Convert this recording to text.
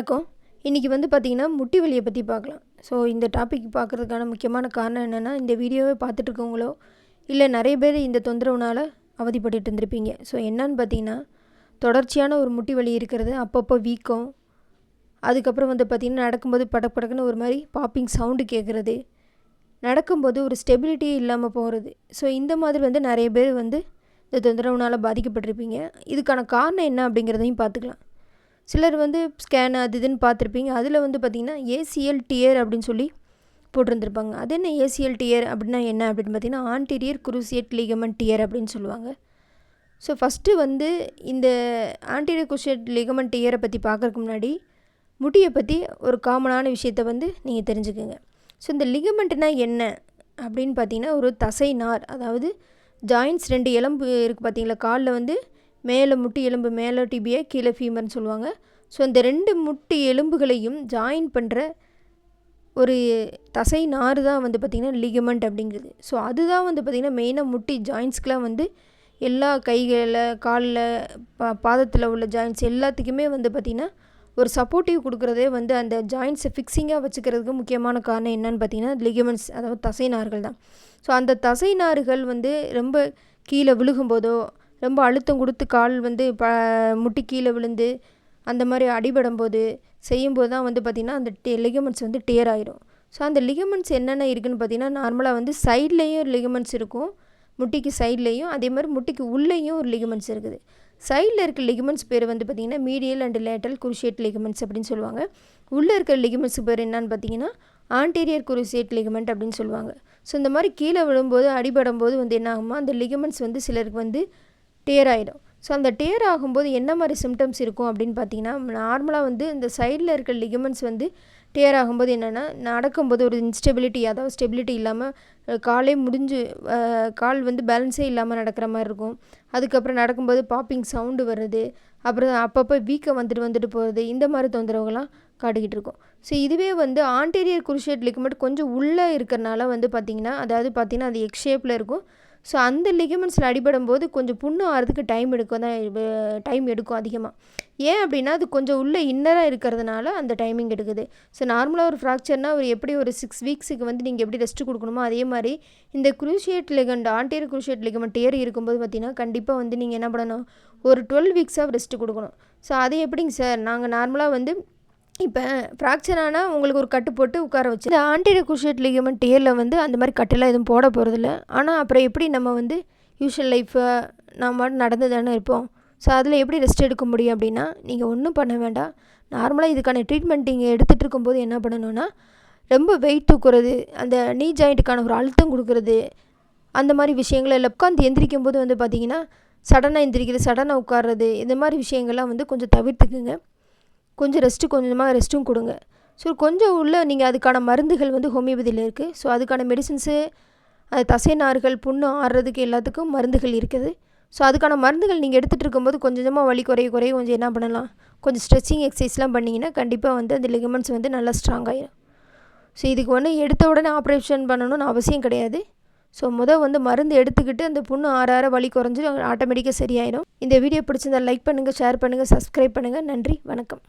வணக்கம். இன்றைக்கி வந்து பார்த்திங்கன்னா முட்டி வலியை பற்றி பார்க்கலாம். ஸோ இந்த டாபிக் பார்க்குறதுக்கான முக்கியமான காரணம் என்னென்னா இந்த வீடியோவை பார்த்துட்ருக்கவங்களோ இல்லை நிறைய பேர் இந்த தொந்தரவுனால் அவதிப்பட்டு இருந்திருப்பீங்க. ஸோ என்னன்னு பார்த்தீங்கன்னா தொடர்ச்சியான ஒரு முட்டி வலி இருக்கிறது அப்பப்போ வீக்கம் அதுக்கப்புறம் வந்து பார்த்திங்கன்னா நடக்கும்போது படக் படக்குன்னு ஒரு மாதிரி பாப்பிங் சவுண்டு கேட்குறது நடக்கும்போது ஒரு ஸ்டெபிலிட்டியே இல்லாமல் போகிறது ஸோ இந்த மாதிரி வந்து நிறைய பேர் வந்து இந்த தொந்தரவுனால் பாதிக்கப்பட்டிருப்பீங்க. இதுக்கான காரணம் என்ன அப்படிங்கிறதையும் பார்த்துக்கலாம். சிலர் வந்து ஸ்கேன் அது இதுன்னு பார்த்துருப்பீங்க. அதில் வந்து பார்த்திங்கன்னா ஏசிஎல் டியர் அப்படின்னு சொல்லி போட்டிருந்துருப்பாங்க. அது என்ன ஏசிஎல் டியர் அப்படின்னா என்ன அப்படின்னு பார்த்தீங்கன்னா ஆன்டீரியர் குரூசியேட் லிகமெண்ட் டியர் அப்படின்னு சொல்லுவாங்க. ஸோ ஃபஸ்ட்டு வந்து இந்த ஆன்டீரியர் குரூசியட் லிகமெண்ட் டியரை பற்றி பார்க்குறதுக்கு முன்னாடி முட்டியை பற்றி ஒரு காமனான விஷயத்தை வந்து நீங்கள் தெரிஞ்சுக்கோங்க. ஸோ இந்த லிகமெண்ட்னா என்ன அப்படின்னு பார்த்தீங்கன்னா ஒரு தசை நார் அதாவது ஜாயின்ஸ் ரெண்டு எலும்பு இருக்குது பார்த்தீங்களா காலில் வந்து மேலே முட்டி எலும்பு மேலே டிபியா கீழே ஃபீமர்னு சொல்லுவாங்க. ஸோ இந்த ரெண்டு முட்டி எலும்புகளையும் ஜாயின் பண்ணுற ஒரு தசை நார் தான் வந்து பார்த்திங்கன்னா லிகமெண்ட் அப்படிங்கிறது. ஸோ அதுதான் வந்து பார்த்திங்கன்னா மெயினாக முட்டி ஜாயின்ஸ்க்கெலாம் வந்து எல்லா கைகளில் காலில் பா பாதத்தில் உள்ள ஜாயின்ஸ் எல்லாத்துக்குமே வந்து பார்த்திங்கன்னா ஒரு சப்போர்ட்டிவ் கொடுக்குறதே வந்து அந்த ஜாயின்ஸை ஃபிக்ஸிங்காக வச்சுக்கிறதுக்கு முக்கியமான காரணம் என்னன்னு பார்த்தீங்கன்னா லிகமெண்ட்ஸ் அதாவது தசை நார்கள் தான். ஸோ அந்த தசை நார்கள் வந்து ரொம்ப கீழே விழுகும்போதோ ரொம்ப அழுத்தம் கொடுத்து கால் வந்து ப முட்டி கீழே விழுந்து அந்த மாதிரி அடிபடும் போது செய்யும்போது தான் வந்து பார்த்திங்கன்னா அந்த டே லிகமெண்ட்ஸ் வந்து டேர் ஆயிரும். ஸோ அந்த லிகமெண்ட்ஸ் என்னென்ன இருக்குதுன்னு பார்த்தீங்கன்னா நார்மலாக வந்து சைட்லேயும் லிகமெண்ட்ஸ் இருக்கும் முட்டிக்கு சைட்லேயும் அதே மாதிரி முட்டிக்கு உள்ளேயும் ஒரு லிகமெண்ட்ஸ் இருக்குது. சைடில் இருக்க லிகமெண்ட்ஸ் பேர் வந்து பார்த்திங்கன்னா medial and lateral cruciate ligaments அப்படின்னு சொல்லுவாங்க. உள்ளே இருக்கிற லிகமெண்ட்ஸ் பேர் என்னன்னு பார்த்தீங்கன்னா ஆன்டீரியர் குருசியேட் லிகமெண்ட் அப்படின்னு சொல்லுவாங்க. ஸோ இந்த மாதிரி கீழே விழும்போது அடிபடும் போது வந்து என்ன ஆகுமா அந்த லிகமெண்ட்ஸ் வந்து சிலருக்கு வந்து டேர் ஆகிடும் ஸோ அந்த டேர் ஆகும்போது என்ன மாதிரி சிம்டம்ஸ் இருக்கும் அப்படின்னு பார்த்தீங்கன்னா நார்மலாக வந்து இந்த சைடில் இருக்க லிகமெண்ட்ஸ் வந்து டேர் ஆகும்போது என்னென்னா நடக்கும்போது ஒரு இன்ஸ்டெபிலிட்டி அதாவது ஸ்டெபிலிட்டி இல்லாமல் காலே முடிஞ்சு கால் வந்து பேலன்ஸே இல்லாமல் நடக்கிற மாதிரி இருக்கும். அதுக்கப்புறம் நடக்கும்போது பாப்பிங் சவுண்டு வருது. அப்புறம் அப்பப்போ வீக்கம் வந்துட்டு வந்துட்டு போகிறது இந்த மாதிரி தொந்தரவுகள்லாம் காட்டிக்கிட்டு இருக்கும். ஸோ இதுவே வந்து ஆன்டீரியர் குருஷேட் லிகமெண்ட் கொஞ்சம் உள்ளே இருக்கிறனால வந்து பார்த்திங்கன்னா அதாவது பார்த்திங்கன்னா அது எக் ஷேப்பில் இருக்கும். ஸோ அந்த லிகமெண்ட்ஸில் அடிபடும் போது கொஞ்சம் புண்ணு ஆகிறதுக்கு டைம் எடுக்கும். தான் டைம் எடுக்கும் அதிகமாக ஏன் அப்படின்னா அது கொஞ்சம் உள்ளே இன்னராக இருக்கிறதுனால அந்த டைமிங் எடுக்குது. ஸோ நார்மலாக ஒரு ஃப்ராக்சர்னால் ஒரு எப்படி ஒரு சிக்ஸ் வீக்ஸுக்கு வந்து நீங்கள் எப்படி ரெஸ்ட் கொடுக்கணுமோ அதே மாதிரி இந்த cruciate ligament anterior cruciate ligament ஏறி இருக்கும்போது பார்த்தீங்கன்னா கண்டிப்பாக வந்து நீங்கள் என்ன பண்ணணும்? ஒரு டுவெல் வீக்ஸாக ரெஸ்ட் கொடுக்கணும். ஸோ அது எப்படிங்க சார் நாங்கள் நார்மலாக வந்து இப்போ ஃப்ராக்சர் ஆனால் உங்களுக்கு ஒரு கட்டு போட்டு உட்கார வச்சு இந்த ஆன்டீரியர் குஷேட் லிகமெண்ட் டேரில் வந்து அந்த மாதிரி கட்டெல்லாம் எதுவும் போட போகிறதில்ல ஆனால் அப்புறம் எப்படி நம்ம வந்து யூஷுவல் லைஃப்பை நம்ம நடந்து தானே இருப்போம். ஸோ அதில் எப்படி ரெஸ்ட் எடுக்க முடியும் அப்படின்னா நீங்கள் ஒன்றும் பண்ண வேண்டாம். நார்மலாக இதுக்கான ட்ரீட்மெண்ட் நீங்கள் எடுத்துகிட்டு இருக்கும்போது என்ன பண்ணணும்னா ரொம்ப வெயிட் தூக்குறது அந்த நீ ஜாயிண்ட்டுக்கான ஒரு அழுத்தம் கொடுக்குறது அந்த மாதிரி விஷயங்கள் எல்லாம் உட்காந்து எந்திரிக்கும் போது வந்து பார்த்திங்கன்னா சடனாக எந்திரிக்கிறது சடனாக உட்கார்றது இந்த மாதிரி விஷயங்கள்லாம் வந்து கொஞ்சம் தவிர்த்துக்குங்க. கொஞ்சம் ரெஸ்ட்டு கொஞ்சமாக ரெஸ்ட்டும் கொடுங்க. ஸோ கொஞ்சம் உள்ள நீங்கள் அதுக்கான மருந்துகள் வந்து ஹோமியோபதியில் இருக்குது ஸோ அதுக்கான மெடிசின்ஸு அது தசை நார்கள் புண்ணு ஆடுறதுக்கு எல்லாத்துக்கும் மருந்துகள் இருக்குது. ஸோ அதுக்கான மருந்துகள் நீங்கள் எடுத்துகிட்டு இருக்கும்போது கொஞ்சம் கொஞ்சமாக வலி குறைய குறைய கொஞ்சம் என்ன பண்ணலாம்? கொஞ்சம் ஸ்ட்ரெச்சிங் எக்ஸசைஸ்லாம் பண்ணிங்கன்னா கண்டிப்பாக வந்து அந்த லிகமெண்ட்ஸ் வந்து நல்லா ஸ்ட்ராங் ஆகிடும் ஸோ இதுக்கு ஒன்று எடுத்த உடனே ஆப்ரேஷன் பண்ணணும்னு அவசியம் கிடையாது. ஸோ முதல் வந்து மருந்து எடுத்துக்கிட்டு அந்த புண்ணு ஆற ஆற வலி குறைஞ்சி ஆட்டோமேட்டிக்காக சரியாயிடும் இந்த வீடியோ பிடிச்சிருந்தால் லைக் பண்ணுங்கள் ஷேர் பண்ணுங்கள் சப்ஸ்கிரைப் பண்ணுங்கள் நன்றி வணக்கம்.